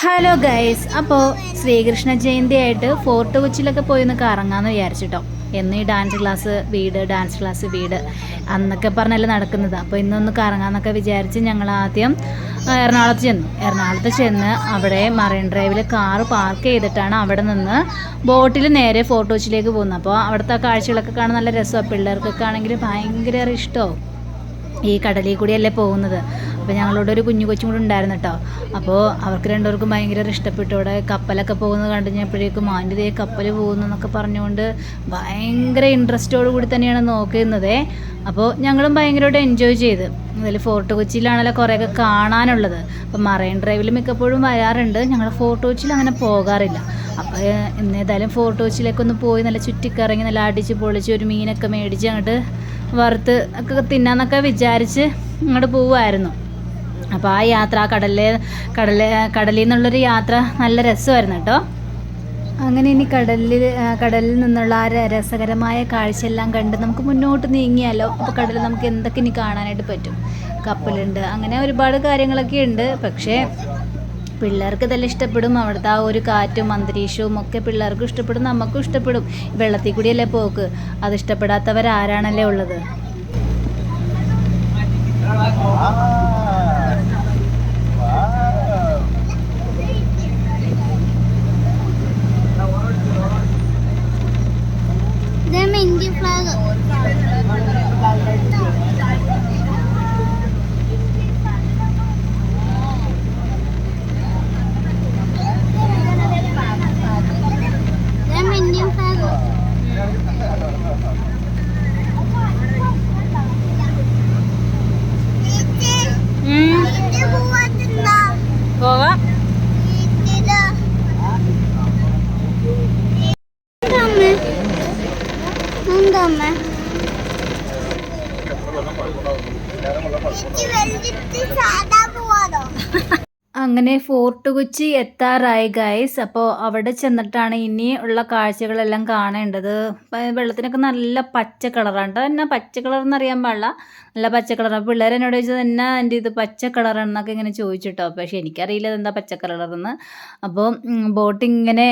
Hello guys അപ്പോൾ ശ്രീകൃഷ്ണ ജയന്തി ആയിട്ട് fort കൊച്ചിയിലൊക്കെ പോയി ഒന്ന് കറങ്ങാമെന്ന് വിചാരിച്ചിട്ടോ. എന്ന് ഈ ഡാൻസ് ക്ലാസ് വീട് ഡാൻസ് ക്ലാസ് വീട് അന്നൊക്കെ പറഞ്ഞല്ലേ നടക്കുന്നത്. അപ്പോൾ ഇന്നൊന്ന് കറങ്ങാമെന്നൊക്കെ വിചാരിച്ച് ഞങ്ങൾ ആദ്യം എറണാകുളത്ത് ചെന്നു. എറണാകുളത്ത് ചെന്ന് അവിടെ മറൈൻ ഡ്രൈവിൽ കാറ് പാർക്ക് ചെയ്തിട്ടാണ് അവിടെ നിന്ന് ബോട്ടിൽ നേരെ ഫോർട്ട് കൊച്ചിയിലേക്ക് പോകുന്നത്. അപ്പോൾ അവിടുത്തെ കാഴ്ചകളൊക്കെ കാണാൻ നല്ല രസമാണ് പിള്ളേർക്കൊക്കെ ആണെങ്കിൽ ഭയങ്കര ഇഷ്ടമാവും ഈ കടലിൽ കൂടിയല്ലേ പോകുന്നത്. അപ്പോൾ ഞങ്ങളോട് ഒരു കുഞ്ഞു കൊച്ചും കൂടെ ഉണ്ടായിരുന്നു കേട്ടോ അപ്പോൾ അവർക്ക് രണ്ടുപേർക്കും ഭയങ്കര ഇഷ്ടപ്പെട്ടു. അവിടെ കപ്പലൊക്കെ പോകുന്നത് കണ്ടു കഴിഞ്ഞപ്പോഴേക്കും ആന്റെ ദേ കപ്പൽ പോകുന്നു എന്നൊക്കെ പറഞ്ഞുകൊണ്ട് ഭയങ്കര ഇൻട്രസ്റ്റോട് കൂടി തന്നെയാണ് നോക്കുന്നത്. അപ്പോൾ ഞങ്ങളും ഭയങ്കരമായിട്ട് എൻജോയ് ചെയ്ത്. അതിൽ ഫോർട്ട് കൊച്ചിയിലാണല്ലോ കുറേയൊക്കെ കാണാനുള്ളത്. അപ്പോൾ മറൈൻ ഡ്രൈവിൽ മിക്കപ്പോഴും വരാറുണ്ട്. ഞങ്ങൾ ഫോർട്ട് കൊച്ചിയിൽ അങ്ങനെ പോകാറില്ല. അപ്പോൾ എന്നേതായാലും ഫോർട്ട് കൊച്ചിയിലേക്കൊന്ന് പോയി നല്ല ചുറ്റിക്കറങ്ങി നല്ല അടിച്ച് പൊളിച്ച് ഒരു മീനൊക്കെ മേടിച്ച് അങ്ങോട്ട് വറുത്ത് ഒക്കെ തിന്നാന്നൊക്കെ വിചാരിച്ച് ഇങ്ങോട്ട് പോവുമായിരുന്നു അപ്പോൾ ആ യാത്ര ആ കടലിലെ കടലിൽ കടലിൽ നിന്നുള്ളൊരു യാത്ര നല്ല രസമായിരുന്നു കേട്ടോ. അങ്ങനെ ഇനി കടലിൽ കടലിൽ നിന്നുള്ള ആ രസകരമായ കാഴ്ചയെല്ലാം കണ്ട് നമുക്ക് മുന്നോട്ട് നീങ്ങിയാലോ? അപ്പോൾ കടലിൽ നമുക്ക് എന്തൊക്കെ ഇനി കാണാനായിട്ട് പറ്റും? കപ്പലുണ്ട് അങ്ങനെ ഒരുപാട് കാര്യങ്ങളൊക്കെ ഉണ്ട്. പക്ഷേ പിള്ളേർക്ക് ഇതെല്ലാം ഇഷ്ടപ്പെടും. അവിടുത്തെ ആ ഒരു കാറ്റും അന്തരീക്ഷവും ഒക്കെ പിള്ളേർക്കും ഇഷ്ടപ്പെടും നമുക്കും ഇഷ്ടപ്പെടും. വെള്ളത്തിൽ കൂടിയല്ലേ പോക്ക്. അത് ഇഷ്ടപ്പെടാത്തവരാരാണല്ലേ ഉള്ളത്? അങ്ങനെ ഫോർട്ട് കൊച്ചി എത്താറായി ഗൈസ് അപ്പോൾ അവിടെ ചെന്നിട്ടാണ് ഇനി ഉള്ള കാഴ്ചകളെല്ലാം കാണേണ്ടത്. വെള്ളത്തിനൊക്കെ നല്ല പച്ച കളറാണ് കേട്ടോ എന്നാ പച്ച കളർ എന്നറിയാൻ പാടില്ല. നല്ല പച്ച കളറാണ് പിള്ളേർ എന്നോട് ചോദിച്ചത് എന്നാ എന്റെ ഇത് പച്ച കളറാണെന്നൊക്കെ ഇങ്ങനെ ചോദിച്ചിട്ടോ. പക്ഷേ എനിക്കറിയില്ല എന്താ പച്ച കളറെന്ന്. അപ്പോൾ ബോട്ട് ഇങ്ങനെ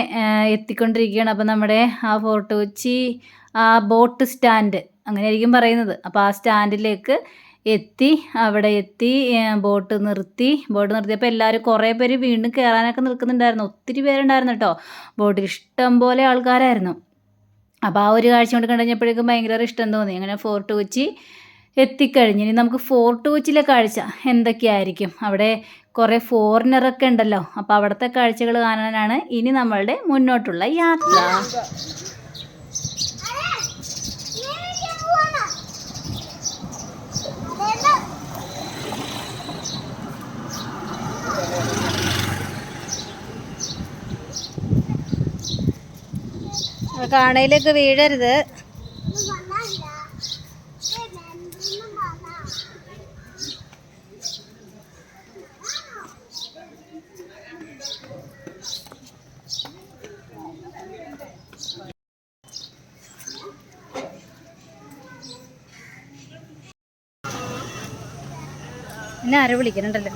എത്തിക്കൊണ്ടിരിക്കുകയാണ്. അപ്പോൾ നമ്മുടെ ആ ഫോർട്ട് കൊച്ചി ആ ബോട്ട് സ്റ്റാൻഡ് അങ്ങനെയായിരിക്കും പറയുന്നത്. അപ്പോൾ ആ സ്റ്റാൻഡിലേക്ക് എത്തി അവിടെ എത്തി ബോട്ട് നിർത്തി ബോട്ട് നിർത്തിയപ്പോൾ എല്ലാവരും കുറേ പേര് വീണ്ടും കയറാനൊക്കെ നിൽക്കുന്നുണ്ടായിരുന്നു. ഒത്തിരി പേരുണ്ടായിരുന്നു കേട്ടോ. ബോട്ടിൽ ഇഷ്ടം പോലെ ആൾക്കാരായിരുന്നു. അപ്പോൾ ആ ഒരു കാഴ്ച കൊണ്ട് കണ്ടുകഴിഞ്ഞപ്പോഴേക്കും ഭയങ്കര ഇഷ്ടം തോന്നി. അങ്ങനെ ഫോർട്ട് കൊച്ചി എത്തിക്കഴിഞ്ഞു. ഇനി നമുക്ക് ഫോർട്ട് കൊച്ചിയിലെ കാഴ്ച എന്തൊക്കെയായിരിക്കും? അവിടെ കുറേ ഫോറിനറൊക്കെ ഉണ്ടല്ലോ. അപ്പോൾ അവിടുത്തെ കാഴ്ചകൾ കാണാനാണ് ഇനി നമ്മളുടെ മുന്നോട്ടുള്ള യാത്ര. കാണയിലേക്ക് വീഴരുത്. എന്നെ ആരോ വിളിക്കുന്നുണ്ടല്ലോ.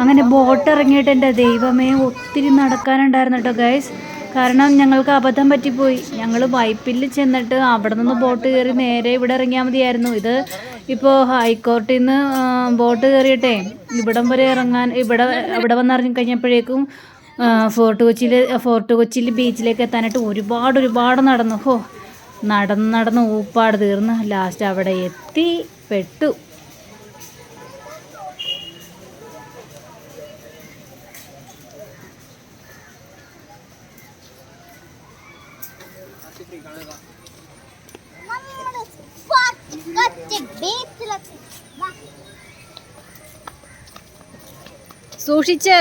അങ്ങനെ ബോട്ട് ഇറങ്ങിയിട്ട് എന്റെ ദൈവമേ ഒത്തിരി നടക്കാനുണ്ടായിരുന്നു കേട്ടോ ഗൈസ്. കാരണം ഞങ്ങൾക്ക് അബദ്ധം പറ്റിപ്പോയി. ഞങ്ങൾ വൈപ്പിൽ ചെന്നിട്ട് അവിടെ നിന്ന് ബോട്ട് കയറി നേരെ ഇവിടെ ഇറങ്ങിയാൽ മതിയായിരുന്നു. ഇത് ഇപ്പോൾ ഹൈക്കോർട്ടിൽ നിന്ന് ബോട്ട് കയറിയിട്ടെ ഇവിടം വരെ ഇറങ്ങാൻ ഇവിടെ ഇവിടെ വന്ന് ഇറങ്ങി കഴിഞ്ഞപ്പോഴേക്കും ഫോർട്ട് കൊച്ചിയിൽ ഫോർട്ട് കൊച്ചിയിൽ ബീച്ചിലേക്ക് എത്താനായിട്ട് ഒരുപാട് ഒരുപാട് നടന്നു. ഹോ നടന്ന് നടന്ന് ഊപ്പാട് തീർന്ന് ലാസ്റ്റ് അവിടെ എത്തി പെട്ടു. സൂക്ഷിച്ച്.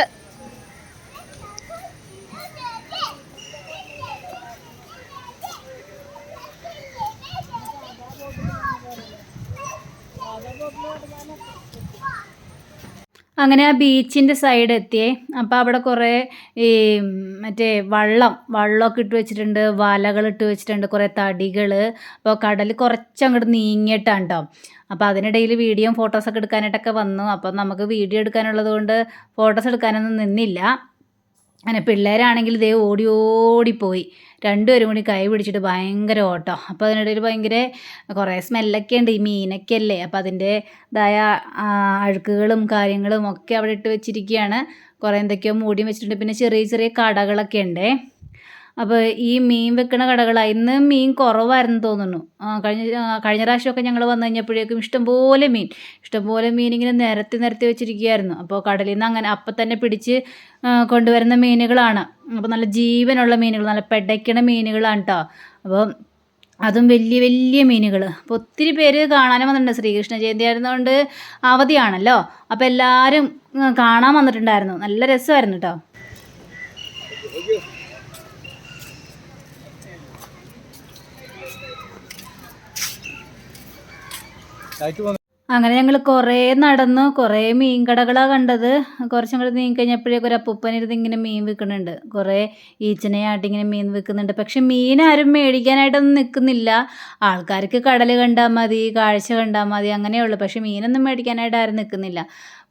അങ്ങനെ ആ ബീച്ചിന്റെ സൈഡ് എത്തിയേ. അപ്പോൾ അവിടെ കുറേ ഈ മറ്റേ വള്ളം വള്ളമൊക്കെ ഇട്ട് വെച്ചിട്ടുണ്ട് വലകൾ ഇട്ട് വെച്ചിട്ടുണ്ട് കുറേ തടികൾ അപ്പോൾ കടൽ കുറച്ച് അങ്ങോട്ട് നീങ്ങിയിട്ടാണ് കേട്ടോ അപ്പോൾ അതിനിടയിൽ വീഡിയോയും ഫോട്ടോസൊക്കെ എടുക്കാനായിട്ടൊക്കെ വന്നു. അപ്പോൾ നമുക്ക് വീഡിയോ എടുക്കാനുള്ളത് കൊണ്ട് ഫോട്ടോസ് എടുക്കാനൊന്നും നിന്നില്ല. അങ്ങനെ പിള്ളേരാണെങ്കിൽ ഇതേ ഓടി ഓടിപ്പോയി രണ്ടുപേരും കൂടി കൈ പിടിച്ചിട്ട് ഭയങ്കര ഓട്ടം. അപ്പോൾ അതിനിടയിൽ ഭയങ്കര കുറേ സ്മെല്ലൊക്കെ ഉണ്ട്. ഈ മീനൊക്കെ അല്ലേ അപ്പോൾ അതിന്റെ ഇതായ അഴുക്കുകളും കാര്യങ്ങളും ഒക്കെ അവിടെ ഇട്ട് വെച്ചിരിക്കുകയാണ്. കുറേ എന്തൊക്കെയോ മൂടിയും വെച്ചിട്ടുണ്ട്. പിന്നെ ചെറിയ ചെറിയ കടകളൊക്കെ ഉണ്ടേ. അപ്പോൾ ഈ മീൻ വെക്കുന്ന കടകളാണ് ഇന്ന് മീൻ കുറവായിരുന്നു തോന്നുന്നു. കഴിഞ്ഞ കഴിഞ്ഞ പ്രാവശ്യമൊക്കെ ഞങ്ങൾ വന്നു കഴിഞ്ഞപ്പോഴേക്കും ഇഷ്ടംപോലെ മീൻ ഇഷ്ടംപോലെ മീൻ ഇങ്ങനെ നിരത്തി നിരത്തി വെച്ചിരിക്കുകയായിരുന്നു. അപ്പോൾ കടലിൽ നിന്ന് അങ്ങനെ അപ്പം തന്നെ പിടിച്ച് കൊണ്ടുവരുന്ന മീനുകളാണ്. അപ്പോൾ നല്ല ജീവനുള്ള മീനുകൾ നല്ല പെടയ്ക്കണ മീനുകളാണ് കേട്ടോ അപ്പോൾ അതും വലിയ വലിയ മീനുകൾ അപ്പോൾ ഒത്തിരി പേര് കാണാനും വന്നിട്ടുണ്ട്. ശ്രീകൃഷ്ണ ജയന്തി ആയിരുന്നതുകൊണ്ട് അവധിയാണല്ലോ. അപ്പോൾ എല്ലാവരും കാണാൻ വന്നിട്ടുണ്ടായിരുന്നു. നല്ല രസമായിരുന്നു കേട്ടോ അങ്ങനെ ഞങ്ങൾ കുറേ നടന്നു കുറേ മീൻ കടകളാണ് കണ്ടത്. കുറച്ചും കൂടെ നീങ്ങി കഴിഞ്ഞപ്പോഴേക്കും ഒരു അപ്പൂപ്പനിരുന്ന് ഇങ്ങനെ മീൻ വിൽക്കുന്നുണ്ട്. കുറേ ഈച്ചനെയായിട്ട് ഇങ്ങനെ മീൻ വിൽക്കുന്നുണ്ട്. പക്ഷെ മീൻ ആരും മേടിക്കാനായിട്ടൊന്നും നിൽക്കുന്നില്ല ആൾക്കാർക്ക് കടൽ കണ്ടാൽ മതി കാഴ്ച കണ്ടാൽ മതി അങ്ങനെയുള്ളൂ പക്ഷെ മീനൊന്നും മേടിക്കാനായിട്ട് ആരും നിൽക്കുന്നില്ല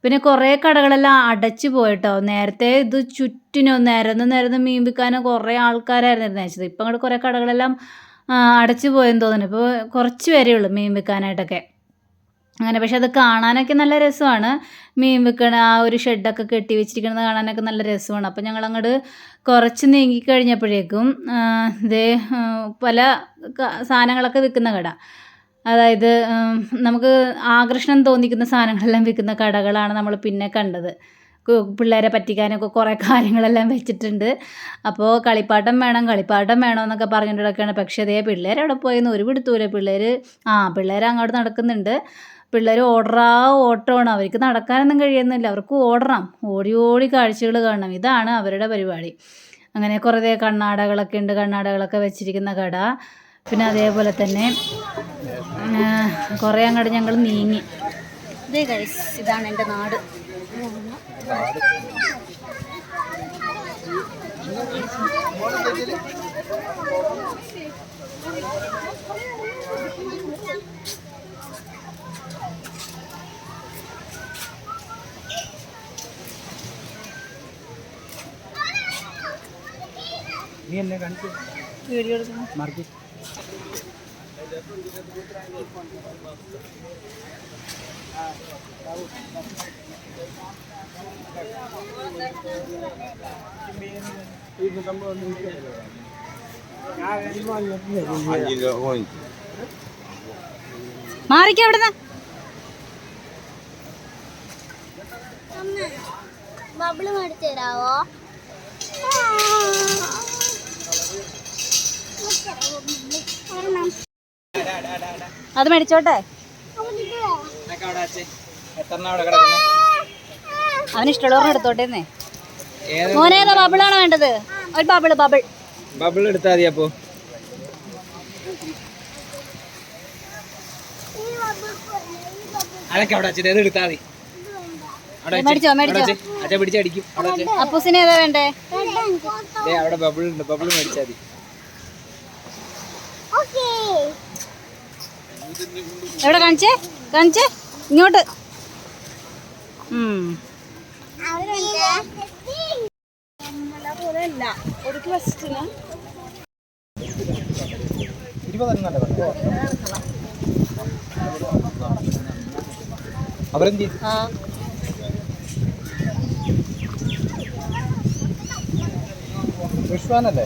പിന്നെ കുറേ കടകളെല്ലാം അടച്ചു പോയിട്ടോ. നേരത്തെ ഇത് ചുറ്റിനോ നിരന്ന് നിരന്ന് മീൻ വിൽക്കാനോ കുറേ ആൾക്കാരായിരുന്നു ഇരുന്നേച്ചത് ഇപ്പം അങ്ങോട്ട് കുറേ കടകളെല്ലാം അടച്ചു പോയെന്ന് തോന്നുന്നു. ഇപ്പോൾ കുറച്ച് പേരേ ഉള്ളൂ മീൻ വിൽക്കാനായിട്ടൊക്കെ. അങ്ങനെ. പക്ഷെ അത് കാണാനൊക്കെ നല്ല രസമാണ്. മീൻ വെക്കണ ആ ഒരു ഷെഡൊക്കെ കെട്ടി വെച്ചിരിക്കുന്നത് കാണാനൊക്കെ നല്ല രസമാണ്. അപ്പോൾ ഞങ്ങൾ അങ്ങോട്ട് കുറച്ച് നീങ്ങി കഴിഞ്ഞപ്പോഴേക്കും ഇതേ പല സാധനങ്ങളൊക്കെ വിൽക്കുന്ന കട. അതായത് നമുക്ക് ആകർഷണം തോന്നിക്കുന്ന സാധനങ്ങളെല്ലാം വിൽക്കുന്ന കടകളാണ് നമ്മൾ പിന്നെ കണ്ടത്. പിള്ളേരെ പറ്റിക്കാനൊക്കെ കുറേ കാര്യങ്ങളെല്ലാം വെച്ചിട്ടുണ്ട്. അപ്പോൾ കളിപ്പാട്ടം വേണം കളിപ്പാട്ടം വേണം എന്നൊക്കെ പറഞ്ഞിട്ടൊക്കെയാണ്. പക്ഷേ അതേ പിള്ളേരവിടെ പോയെന്ന് ഒരു പിടുത്തൂല പിള്ളേർ ആ പിള്ളേർ അങ്ങോട്ട് നടക്കുന്നുണ്ട്. പിള്ളേർ ഓടറാ ഓട്ടമാണ്. അവർക്ക് നടക്കാനൊന്നും കഴിയുന്നില്ല. അവർക്ക് ഓടണം. ഓടി ഓടി കാഴ്ചകൾ കാണണം. ഇതാണ് അവരുടെ പരിപാടി. അങ്ങനെ കുറേ കണ്ണാടകളൊക്കെ ഉണ്ട്. കണ്ണാടകളൊക്കെ വെച്ചിരിക്കുന്ന കട. പിന്നെ അതേപോലെ തന്നെ കുറേ അങ്ങോട്ട് ഞങ്ങൾ നീങ്ങി. ഇതാണ് എന്റെ നാട്. നീ എന്നെ കാണിച്ചു വീഡിയോ എടുക്കണം. മാർക്കി. മാറിക്ക അവിടുന്ന്. ബബിൾ മേടിച്ചു തരാവോ? അത് മേടിച്ചോട്ടെ. അവന് ഇഷ്ടമുള്ളവർ എടുത്തോട്ടേന്നേ. മോനേതാ ബബിളാണോ വേണ്ടത്? ഒരു ബബിൾ ബബിൾ ബബിൾ എടുത്താൽ മതി അപ്പോ. അതൊക്കെ അവിടെ വെച്ചിട്ട് ഏത് എടുത്താൽ മതി. പിടിച്ചടിക്കും. അപ്പൂസിന് വേണ്ടേ? അവിടെ ബബിൾ ഉണ്ട്. ബബിൾ മേടിച്ചാൽ മതി. എവിടെ കാണിച്ചേ? കാണിച്ചേ? ഇങ്ങോട്ട്. അവരെന്ത് വിശ്വാനല്ലേ?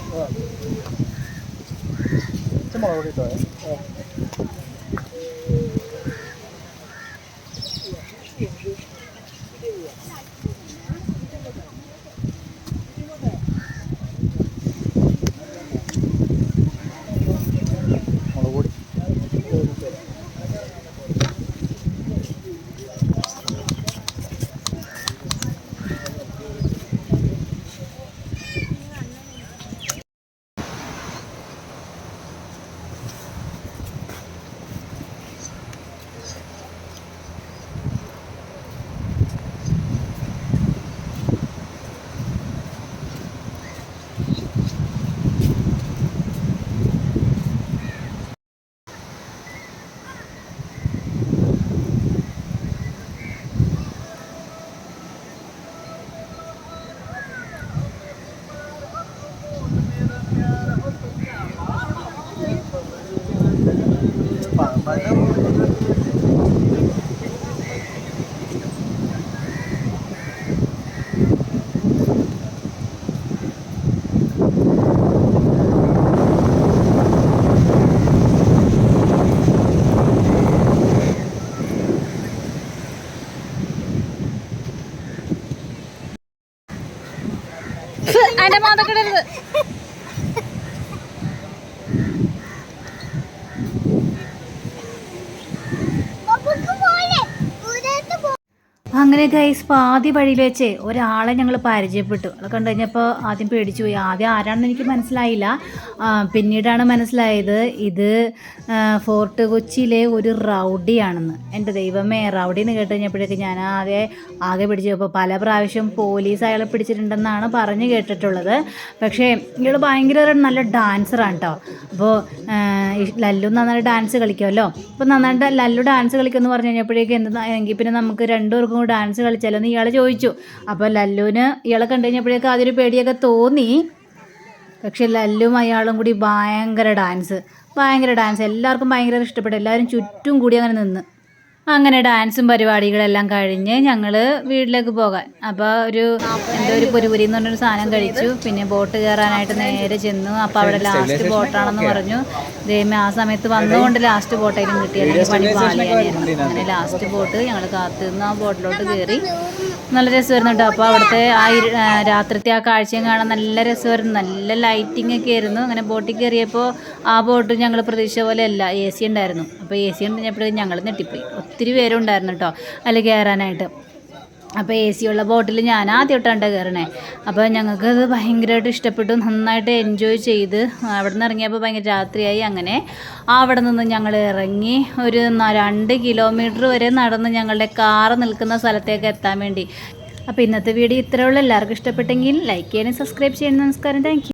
മുളക് കിട്ടോ മുളക് ലല്ലുവിന്റെ മോതക്കിടരുത് അങ്ങനെ ഗൈസ് പാതി വഴിയിൽ വെച്ച് ഒരാളെ ഞങ്ങൾ പരിചയപ്പെട്ടു. അത് കണ്ടു കഴിഞ്ഞപ്പോൾ ആദ്യം പേടിച്ചു പോയി. ആദ്യം ആരാണെന്ന് എനിക്ക് മനസ്സിലായില്ല. പിന്നീടാണ് മനസ്സിലായത് ഇത് ഫോർട്ട് കൊച്ചിയിലെ ഒരു റൗഡിയാണെന്ന്. എന്റെ ദൈവമേ റൗഡി എന്ന് കേട്ട് കഴിഞ്ഞപ്പോഴേക്ക് ഞാൻ ആകെ ആകെ പിടിച്ചു അപ്പോൾ പല പ്രാവശ്യം പോലീസ് അയാളെ പിടിച്ചിട്ടുണ്ടെന്നാണ് പറഞ്ഞു കേട്ടിട്ടുള്ളത്. പക്ഷേ ഇയാൾ ഭയങ്കര ഒരു നല്ല ഡാൻസറാണ് കേട്ടോ അപ്പോൾ ലല്ലു നന്നായിട്ട് ഡാൻസ് കളിക്കുമല്ലോ. അപ്പോൾ നന്നായിട്ട് ലല്ലു ഡാൻസ് കളിക്കുമെന്ന് പറഞ്ഞു കഴിഞ്ഞപ്പോഴേക്കും എന്താ എങ്കിൽ പിന്നെ നമുക്ക് രണ്ടുപേർക്കും കൂടി ഡാൻസ് കളിച്ചാലോ എന്ന് ഇയാൾ ചോദിച്ചു. അപ്പോൾ ലല്ലുവിന് ഇയാളെ കണ്ടു കഴിഞ്ഞപ്പോഴേക്കും ആദ്യം പേടിയൊക്കെ തോന്നി. പക്ഷെ ലല്ലും അയാളും കൂടി ഭയങ്കര ഡാൻസ് ഭയങ്കര ഡാൻസ് എല്ലാവർക്കും ഭയങ്കര ഇഷ്ടപ്പെട്ടു. എല്ലാവരും ചുറ്റും കൂടി അങ്ങനെ നിന്ന്. അങ്ങനെ ഡാൻസും പരിപാടികളെല്ലാം കഴിഞ്ഞ് ഞങ്ങൾ വീട്ടിലേക്ക് പോകാൻ. അപ്പോൾ ഒരു എന്തോ ഒരു പുരിപുരി എന്ന് പറഞ്ഞൊരു സാധനം കഴിച്ചു. പിന്നെ ബോട്ട് കയറാനായിട്ട് നേരെ ചെന്നു. അപ്പോൾ അവിടെ ലാസ്റ്റ് ബോട്ടാണെന്ന് പറഞ്ഞു. ദൈവമേ ആ സമയത്ത് വന്നുകൊണ്ട് ലാസ്റ്റ് ബോട്ടായാലും കിട്ടിയത്. പണി പാളിയായിരുന്നു. അങ്ങനെ ലാസ്റ്റ് ബോട്ട് ഞങ്ങൾ കാത്തു നിന്ന് ആ ബോട്ടിലോട്ട് കയറി. നല്ല രസമായിരുന്നു കേട്ടോ അപ്പോൾ അവിടുത്തെ ആ രാത്രിത്തെ ആ കാഴ്ചയും കാണാൻ നല്ല രസമായിരുന്നു. നല്ല ലൈറ്റിംഗ് ഒക്കെ ആയിരുന്നു. അങ്ങനെ ബോട്ടിൽ കയറിയപ്പോൾ ആ ബോട്ട് ഞങ്ങൾ പ്രതീക്ഷ പോലെ അല്ല എ സി ഉണ്ടായിരുന്നു. അപ്പോൾ എ സി ഉണ്ടെങ്കിൽ ഞങ്ങൾ ഞെട്ടിപ്പോയി. ഒത്തിരി പേരുണ്ടായിരുന്നു കേട്ടോ അതിൽ കയറാനായിട്ട്. അപ്പോൾ എ സി ഉള്ള ബോട്ടിൽ ഞാൻ ആദ്യമായിട്ടാണ് കയറണേ അപ്പോൾ ഞങ്ങൾക്ക് ഭയങ്കരമായിട്ട് ഇഷ്ടപ്പെട്ടു. നന്നായിട്ട് എൻജോയ് ചെയ്ത് അവിടെ നിന്ന് ഇറങ്ങിയപ്പോൾ ഭയങ്കര രാത്രിയായി അങ്ങനെ. അവിടെ നിന്ന് ഞങ്ങൾ ഇറങ്ങി ഒരു രണ്ട് കിലോമീറ്റർ വരെ നടന്ന് ഞങ്ങളുടെ കാറ് നിൽക്കുന്ന സ്ഥലത്തേക്ക് എത്താൻ വേണ്ടി. അപ്പോൾ ഇന്നത്തെ വീഡിയോ ഇത്രയുള്ള എല്ലാവർക്കും ഇഷ്ടപ്പെട്ടെങ്കിൽ ലൈക്ക് ചെയ്യാനും സബ്സ്ക്രൈബ് ചെയ്യാനും നമസ്കാരം. താങ്ക്